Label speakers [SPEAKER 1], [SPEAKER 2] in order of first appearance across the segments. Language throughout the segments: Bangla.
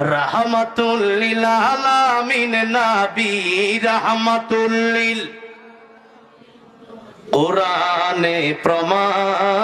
[SPEAKER 1] রাহমাতুল্লিল আলামিন নবী রাহমাতুল্লিল। কোরআনে প্রমাণ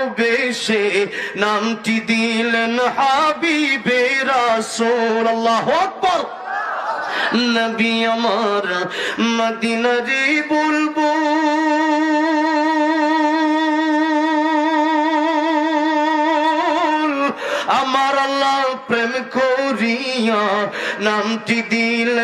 [SPEAKER 1] ভালোবেসে নামটি দিলেন হাবিবে রাসূল আল্লাহ আকবার। নবী আমার মদিনারে বলব আমার আল্লাহ প্রেম করিয়া নামটি দিলেন